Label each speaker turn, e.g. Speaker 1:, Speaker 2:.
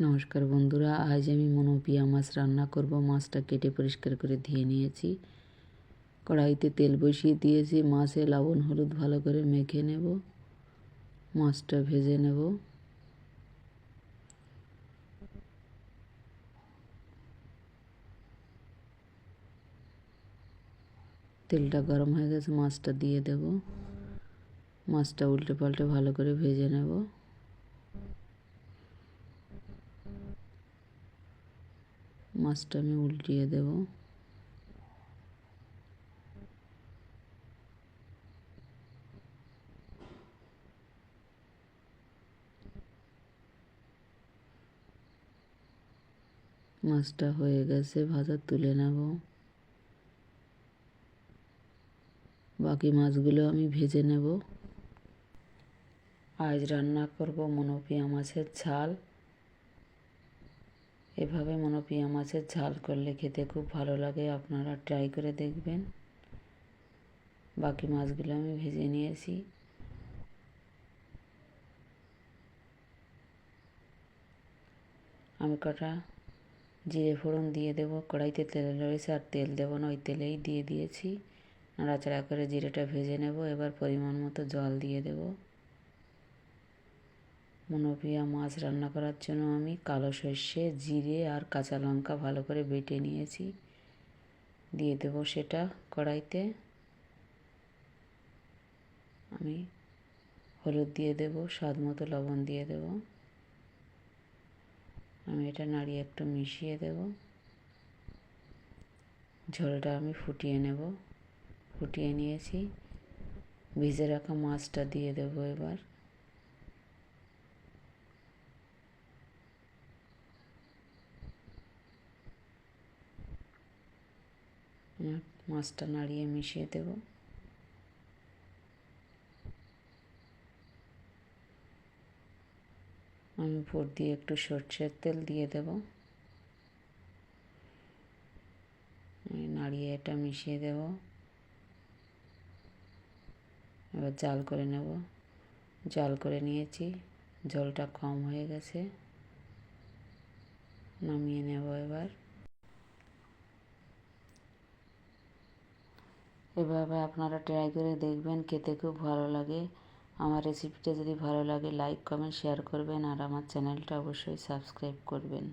Speaker 1: নমস্কার বন্ধুরা, আজ আমি মনোপিয়া মাছ রান্না করব। মাছটা কেটে পরিষ্কার করে ধুয়ে নিয়েছি। কড়াইতে তেল বসিয়ে দিয়েছি। মাছে লবণ, হলুদ ভালো করে মেখে নেব। মাছটা ভেজে নেব। তেলটা গরম হয়ে গেছে, মাছটা দিয়ে দেব। মাছটা উল্টে পাল্টে ভালো করে ভেজে নেব। মাছটা আমি উল্টিয়ে দেব। মাছটা হয়ে গেছে, ভাজা তুলে নেব। বাকি মাছগুলো আমি ভেজে নেব। আজ রান্না করব মনোপিয়া মাছের ঝাল। এভাবে মনোপিয়া মাছের ঝাল করলে খেতে খুব ভালো লাগে। আপনারা ট্রাই করে দেখবেন। বাকি মাছগুলো আমি ভেজে নিয়েছি। আমি কটা জিরে ফোড়ন দিয়ে দেব, কড়াইতে তেল রয়েছে আর তেল দেবো না, ওই তেলেই দিয়ে দিয়েছি। নাড়াচাড়া করে জিরেটা ভেজে নেব, এবার পরিমাণ মতো জল দিয়ে দেবো। মনোপিয়া মাছ রান্না করার জন্য আমি কালো সর্ষে, জিরে আর কাঁচা লঙ্কা ভালো করে বেটে নিয়েছি। দিয়ে দেবো সেটা কড়াইতে। আমি হলুদ দিয়ে দেব, স্বাদ মতো লবণ দিয়ে দেব। আমি এটা নাড়িয়ে একটু মিশিয়ে দেব। ঝোলটা আমি ফুটিয়ে নেব। ফুটিয়ে নিয়েছি। ভিজে রাখা মাছটা দিয়ে দেবো এবার। মাছটা নাড়িয়ে মিশিয়ে দেব। আমি উপর দিয়ে একটু সর্ষের তেল দিয়ে দেব। নাড়িয়ে এটা মিশিয়ে দেব। এবার জাল করে নেব। জাল করে নিয়েছি, জলটা কম হয়ে গেছে। নামিয়ে নেব এবার। এভাবে আপনারা ট্রাই করে দেখবেন, খেতে খুব ভালো লাগে। আমার রেসিপিটা যদি ভালো লাগে লাইক কমেন্ট শেয়ার করবেন আর আমার চ্যানেলটা অবশ্যই সাবস্ক্রাইব করবেন।